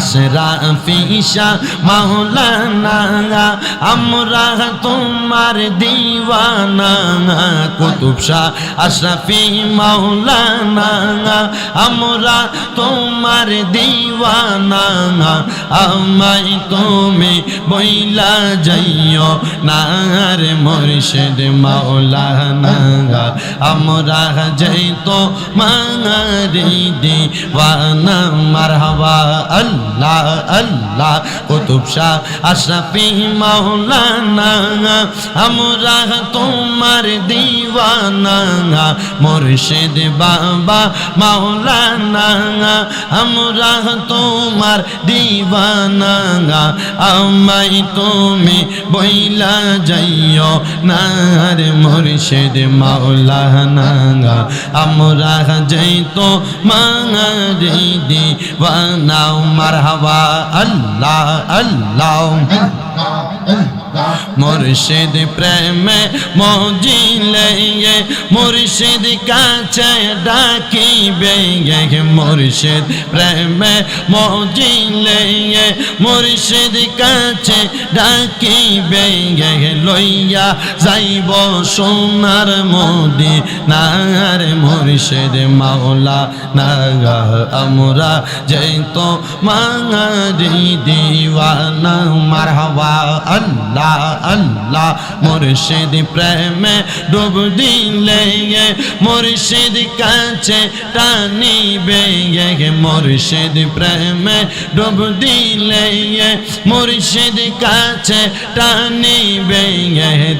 আশরাফিসা মাওলানা, আমরা তোমার দিওয়ানা, কুতুব শাহ আশরাফি, মাওলানা, আমরা তোমার দিওয়ানা, আমায় তুমি বইলা যাইও নার মুর্শিদ মাওলানা, আমরা যাইতো মারি দিওয়ানা, মারহাবা আল্লাহ। আল্লাহ কুতুব শাহ, আশরাফি মাওলানা, আমরা তোমার দিওয়ানা, মুর্শিদ বাবা মাওলানা, আমরা তোমার দিওয়ানা আমাই তুমি বইলা যাইও নার মুর্শিদ মাওলানা, আমরা যাইতো মারি দিওয়ানা মারহাবা আল্লাহ আল্লাহ। মুর্শিদ প্রেমে মজিলে মুর্শিদ কাছে ডাকিবে মুর্শিদ প্রেমে মজিলে মুর্শিদ কাছে ডাকিবে লইয়া যাইব সোনার মোদি নার মুর্শিদ মাওলা নাগা, আমরা যাইতো মাঙারি দিওয়ানা, মারহাবা আল্লাহ। আল্লাহ মুর্শিদ প্রেমে ডুব দিলে মুর্শিদ কাছে টানিবে মুর্শিদ প্রেমে ডুব দিলে মুর্শিদ কাছে টানিবে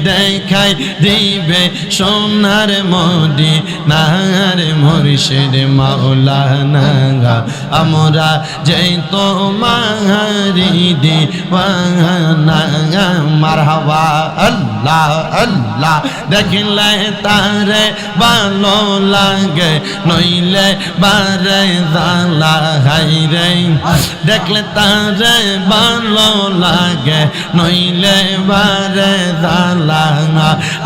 দেখাই দিবে সোনার মোদি নার মুর্শিদ মাওলানা আমরা যেই তো মারি দিওয়ানা মারহাবা, আল্লাহ আল্লাহ। দেখলে তারে ভালো লাগে, নইলে বারে দালা হাই রে। দেখলে তারে ভালো লাগে, নইলে বারে দালা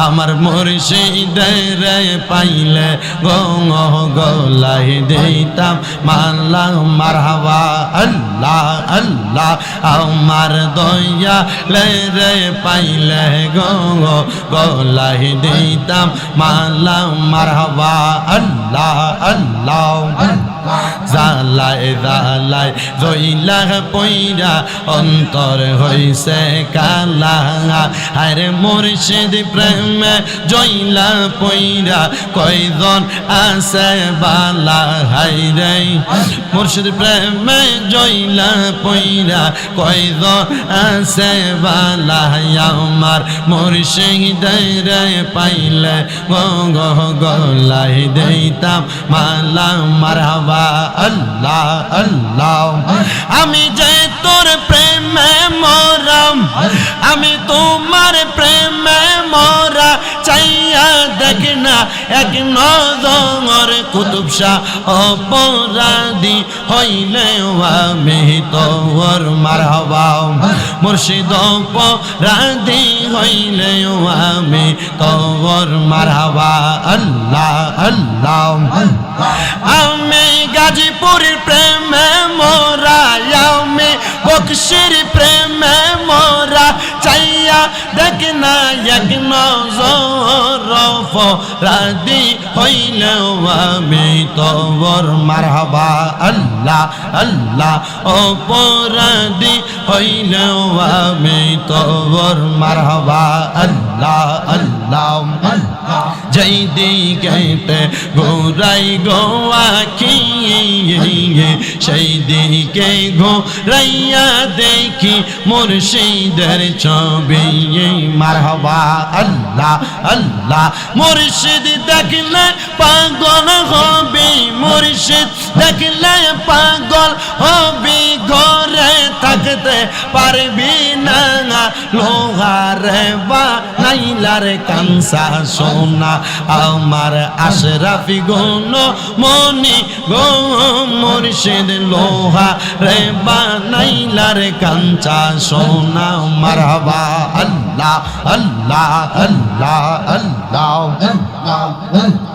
আমার মুর্শিদের পাইলে গঙ্গ গলাই দিতাম। মাল্লা, মারহাবা, আল্লাহ আল্লাহ। আমার দয়া লে রে পাইলে গো গলাই দিতাম মাল্লা মারহাবা আল্লাহ আল্লাহ জালায় জালায় জইলা পইরা অন্তর হইছে কালা আরে মুর্শিদ প্রেমে জইলা পইরা কয়জন আছে বালা? হাই রে মুর্শিদ প্রেমে জইলা পইরা কয়জন আছে বালা? আমার মুর্শিদ রে পাইলে গঙ্গ গলাই দিতাম মালা, মারহাবা। আল্লাহ আল্লাহ। আমি যে তোর প্রেমে মরাম আমি তোমার প্রেমে মরা চাইয়া না, এক নজর কুতুব শাহ অপরাধী হইলে আমি তোর মারহাবা। মুর্শিদ অপরাধী হইলে আমি তোর মারহাবা। আল্লাহ আল্লাহ। আমি গাজীপুরের প্রেমে মোরা আমি বক্সির প্রেমে মোরা চাইয়া দেখ না, এক নজর রাদি হইলে আমি তোর মারহাবা, আল্লাহ আল্লাহ, অপরাধী। হইলে আমি তোর মারহাবা, আল্লাহ আল্লাহ যেই দিকে গোরাই গোয়া কি সেই দিকে ঘোরাইয়া দেখি মুর্শিদের ছবি। মারহাবা, আল্লাহ আল্লাহ, মুর্শিদ দেখলে পাগল হবি মুর্শিদ, দেখলে পাগল হবি ঘরে থাকতে পারবি না। লোহারে বা নাইলার কানসা সোনা, আমার আশরাফি গুণ মনি গো মুর্শিদ লোহা রে বানাইলার কাঞ্চা সোনা। মারহাবা আল্লাহ আল্লাহ আল্লাহ আল্লাহ আল্লাহ।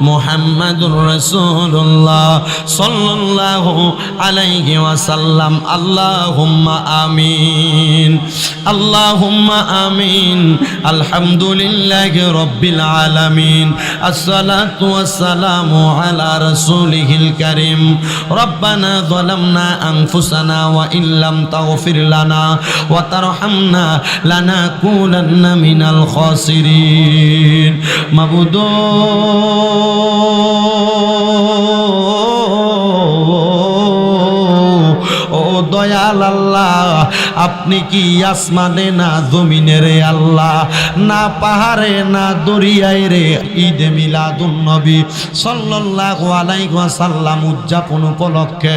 মোহাম্মদুর রসুল্লাহ সাল্লাল্লাহু আলাইহি ওয়াসাল্লাম। আল্লাহুম্মা আমিন। আল্লাহুম্মা আমিন। আলহামদুলিল্লাহি রব্বিল আলামিন। আসসালাতু ওয়াসসালামু আলা রাসূলিহিল কারীম। রব্বানা যালামনা আনফুসানা ওয়া ইল্লাম তাগফির লানা ওয়া তারহামনা লানাকুনান্না মিনাল খাসিরিন। মাবুদু ও দয়াল আল্লাহ আপনি কি আসমানে না জমিনে রে আল্লাহ? না পাহাড়ে, না দরিয়ায় রে? ঈদে মিলাদুন নবী সাল্লাল্লাহু আলাইহি ওয়াসাল্লাম উদযাপন উপলক্ষে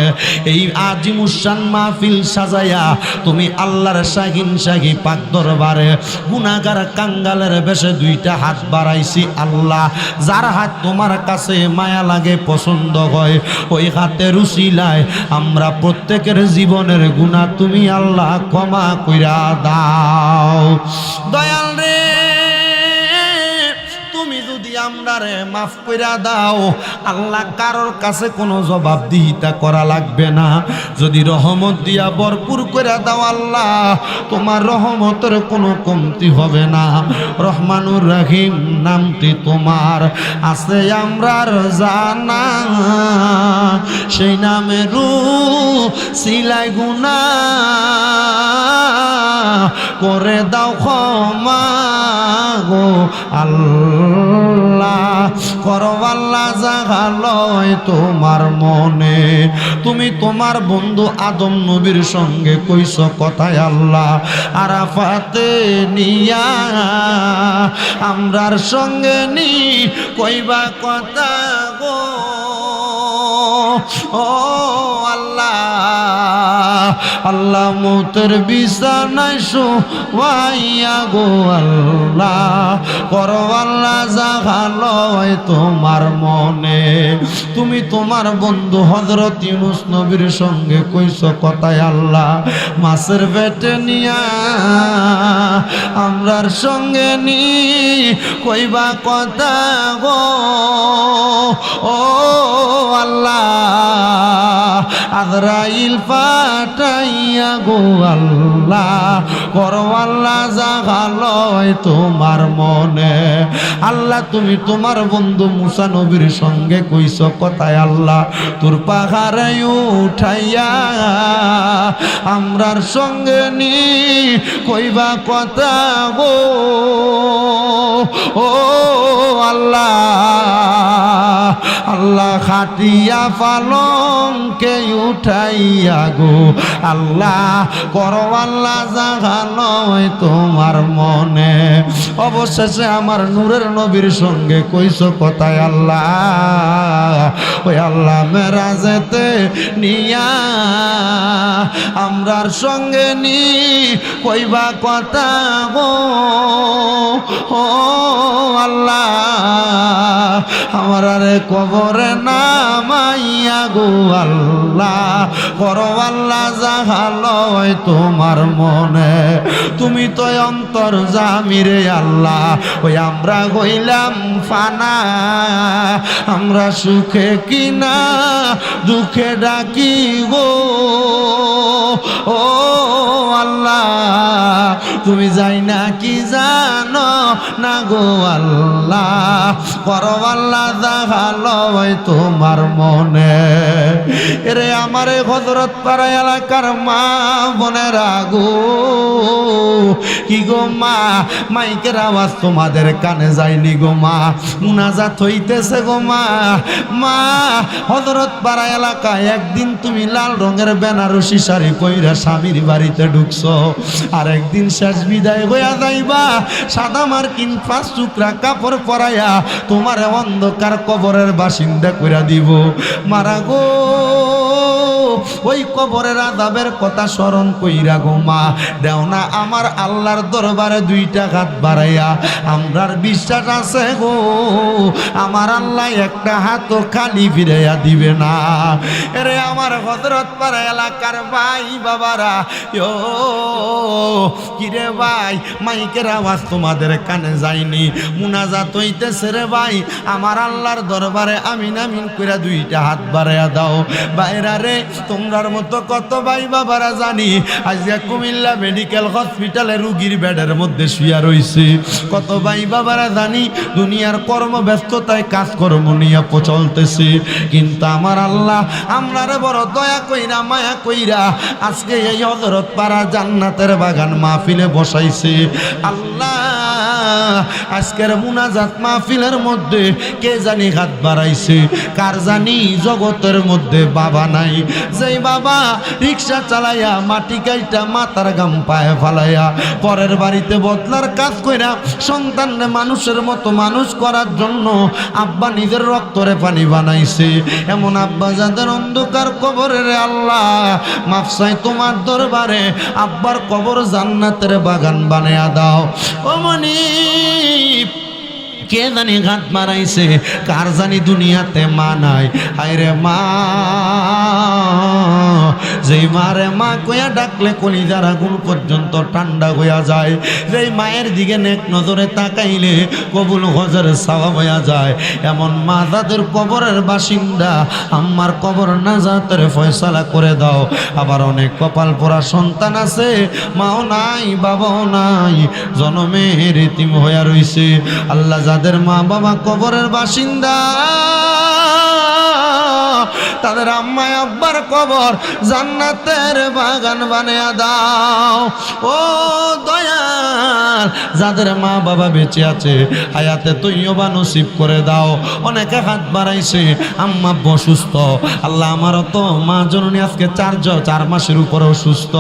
এই আজিমুসান মাহফিল সাজায়া তুমি আল্লাহর শাহিন শাহী পাক দরবারে গুনাহগার কাঙ্গালের বেশে দুইটা হাত বাড়াইছি আল্লাহ। যার হাত তোমার কাছে মায়া লাগে, পছন্দ হয়, ওই হাতের উসিলায় আমরা প্রত্যেকের জীবনের গুণা তুমি আল্লাহ ক্ষমা কইরা দাও। দয়াল রে। আমরারে মাফ কইরা দাও। আল্লাহ কারোর কাছে কোনো জবাবদিহিতা করা লাগবে না। যদি রহমত দিয়া ভরপুর করে দাও আল্লাহ, তোমার রহমতের কোনো কমতি হবে না। রহমানুর রহিম নামটি তোমার। আছে আমরার জানা, সেই নামে রু সিলাই গুনা করে দাও ক্ষমা গো আল্লাহ। করো আল্লাহ জাগালয় তোমার মনে। তুমি তোমার বন্ধু আদম নবীর সঙ্গে কইস কথায় আল্লাহ, আরাফাতে নিয়া আমরার সঙ্গে নি, কইবা কথা গো। ও আল্লাহ মৌতের বিছানায় শোয়াইয়া গো আল্লাহ। করো আল্লাহ জাগালয় তোমার মনে। তুমি তোমার বন্ধু হজরত ইউনুস নবীর সঙ্গে কইস কথায় আল্লাহ, মাছের পেটে নিয়া আমরার সঙ্গে নি, কইবা কথা গো। ও আল্লাহ। আজরাইল পাঠাইয়া গো আল্লাহ, করো জাগালয় তোমার মনে। আল্লাহ, তুমি তোমার বন্ধু মুসা নবীর সঙ্গে কইস কথায় আল্লাহ, তোর পাহাড়ে উঠাইয়া আমরার সঙ্গে নি, কইবা কথা গো। ও আল্লাহ আল্লাহ খাটিয়া পালংকে উঠাইয়া গো। আল্লাহ করো আল্লাহ জাগালয় তোমার মনে। অবশেষে আমার নূরের নবীর সঙ্গে কইস কথায় আল্লাহ, ওই আল্লাহ মেরা যেতে নিয়া আমরার সঙ্গে নি, কইবা কথা গো ও আল্লাহ, আমার আরে কবরে নামাইয়া গো আল্লাহ। করো আল্লাহ জাহালয় তোমার মনে। তুমি তো অন্তর জামিরে আল্লাহ। ওই আমরা হইলাম ফানা। আমরা সুখে কিনা, দুঃখে ডাকি গো। ও আল্লাহ, তুমি যাই না কি জানো? না গো আল্লাহ। করো আল্লাহ দেখালয় তোমার মনে। এরে আমারে হজরত পাড়া এলাকার মা বোনের আগো। কি গো মা, মাইকের আওয়াজ তোমাদের কানে যায়নি গো মা। মুনাজাত হইতেছে গো মা। মা হজরত পাড়া এলাকায় একদিন তুমি লাল রঙের বেনারসি শাড়ি পইরা স্বামীর বাড়িতে ঢুকছো। আর একদিন শেষ বিদায় হইয়া যাইবা, সাদা মার্কিন পাঁচ টুকরা কাপড় পরাইয়া তোমার অন্ধকার কবরের বাসিন্দা করে দিব। মারা গো। ওই কবরের আদাবের কথা স্মরণ কইরা গো মা। দেও না আমার আল্লাহর দরবারে দুইটা হাত বাড়াইয়া। আমরার বিশ্বাস আছে গো, আমার আল্লাহ একটা হাতও খালি ফিরাইয়া দিবে না। এরে আমার হজরত পাড়া এলাকার ভাই বাবারা ও কিরে ভাই, মাইকের আওয়াজ তোমাদের কানে যায়নি। মুনাজাত হইতেছে রে ভাই, আমার আল্লাহর দরবারে আমিন আমিন কইরা দুইটা হাত বাড়াইয়া দাও। বাইরা রে তোমরার মতো কত ভাই বাবারা জানি? আজকে কুমিল্লা মেডিকেল হসপিটালে রুগীর বেডের মধ্যে শুয়া রইছে। কত ভাই বাবারা জানি, দুনিয়ার কর্মব্যস্ততায় কাজকর্ম নিয়ে চলতেছে। কিন্তু আমার আল্লাহ, আমরারে বড় দয়া কইরা, মায়া কইরা আজকে এই হজরত পাড়া জান্নাতের বাগান মাহফিলে বসাইছে। আল্লাহ আজকের মুনাজাত মাহফিলের মধ্যে কে জানি হাত বাড়াইছে? কার জানি জগতের মধ্যে বাবা নাই? যেই বাবা রিক্সা চালাইয়া মাটি কাইটা মাথার গাম পায়ে ফালাইয়া পরের বাড়িতে বদলার কাজ কইরা সন্তানরে মানুষের মতো মানুষ করার জন্য আব্বা নিজের রক্তরে পানি বানাইছে। এমন আব্বা যাদের অন্ধকার কবরের আল্লাহ মাফসাই তোমার দরবারে, আব্বার কবর জান্নাতের বাগান বানায়া দাও। ও মনিপ কে জানি ঘাট মারাইছে? কার জানি দুনিয়াতে মা নাই? হায়রে মা, যেই মারে মা কইয়া ডাকলে কলিজার আগুন পর্যন্ত ঠান্ডা হইয়া যায়। যেই মায়ের দিকে নেক নজরে তাকাইলে কবুল হজর সাওয়া হইয়া যায়। এমন মা তাদের কবরের বাসিন্দা, আম্মার কবর না যাতের ফয়সালা করে দাও। আবার অনেক কপাল পোড়া সন্তান আছে, মাও নাই, বাবাও নাই জনমে রেতিম হইয়া রইছে। আল্লাহ যাদের মা বাবা কবরের বাসিন্দা। তাদের আম্মায় আব্বার কবর জান্নাতের বাগান বানিয়ে দাও। ও দয়াল, যাদের মা বাবা বেঁচে আছে, হায়াতে তুইও বা নসিব করে দাও। অনেকে হাত বাড়াইছে, আম্মা অসুস্থ। আল্লাহ আমারও তো মা জননী আজকে চার চার মাসের উপরে অসুস্থ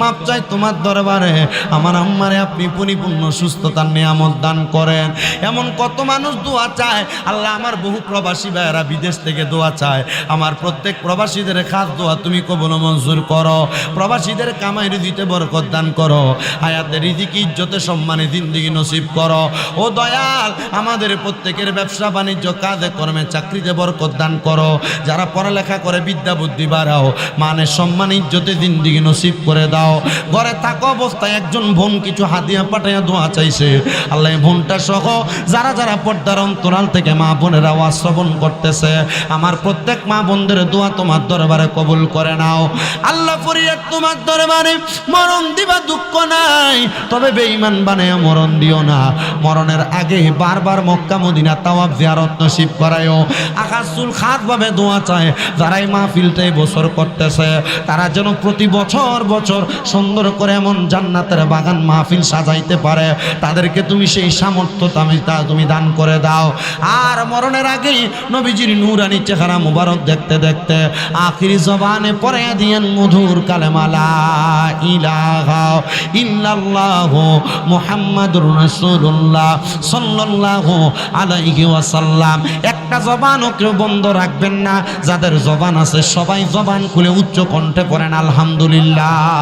মাপ চাই তোমার দরবারে, আমার আম্মারে আপনি পরিপূর্ণ সুস্থতার নিয়ামত দান করেন। এমন কত মানুষ দোয়া চায়, আল্লাহ আমার বহু প্রবাসী ভাইয়েরা বিদেশ থেকে দোয়া চায়। আমার প্রত্যেক প্রবাসীদের খাস দোয়া তুমি কবল মঞ্জুর করো। প্রবাসীদের কামাই দিতে বরকত দান করো। হায়াতের রিজিকি, ইজ্জতে, সম্মানে জিন্দিগি নসিব করো। ও দয়াল, আমাদের প্রত্যেকের ব্যবসা বাণিজ্য, কাজে, কর্মে, চাকরিতে বরকত দান করো। যারা পড়ালেখা করে, বিদ্যা বুদ্ধি বাড়াও মানে সম্মান, ইজ্জতে জিন্দিগি নসিব করে দাও। ঘরে থাকো অবস্থায় একজন বোন কিছু হাতিয়া পাঠাইয়া দোয়া চাইছে। আল্লাহ বোনটা সহ যারা যারা পর্দার অন্তরাল থেকে মা বোনেরা আওয়াজ শ্রবণ করতেছে। আমার প্রত্যেক মা বোনদের দোয়া তোমার দরবারে কবুল করে নাও। আল্লাহ ফরিয়াদ তোমার দরবারে মরণ দিবা দুঃখ নাই। তবে বেঈমান বানায় মরণ দিও না। মরণের আগে বারবার মক্কা, মদিনা তাওয়াব জিয়ারত নসিব করায়ও। আকাশুল খাস ভাবে দোয়া চায়, যারাই মাহফিলটাই বছর করতেছে, তারা যেন প্রতি বছর বছর সুন্দর করে এমন জান্নাতের বাগান মাহফিল সাজাইতে পারে। তাদেরকে তুমি সেই সামর্থ্য তুমি দান করে দাও। আর মরণের আগেই নবীজির নূরানি চেহারা মুবারক দেখতে দেখতে আখিরি জবানে পরে দিয়েন মধুর কালেমালা ইলাহা ইল্লাল্লাহ মুহাম্মাদুর রাসূলুল্লাহ সাল্লাল্লাহু একটা জবানও কেউ বন্ধ রাখবেন না, যাদের জবান আছে সবাই জবান খুলে উচ্চ কণ্ঠে পড়েন, আলহামদুলিল্লাহ।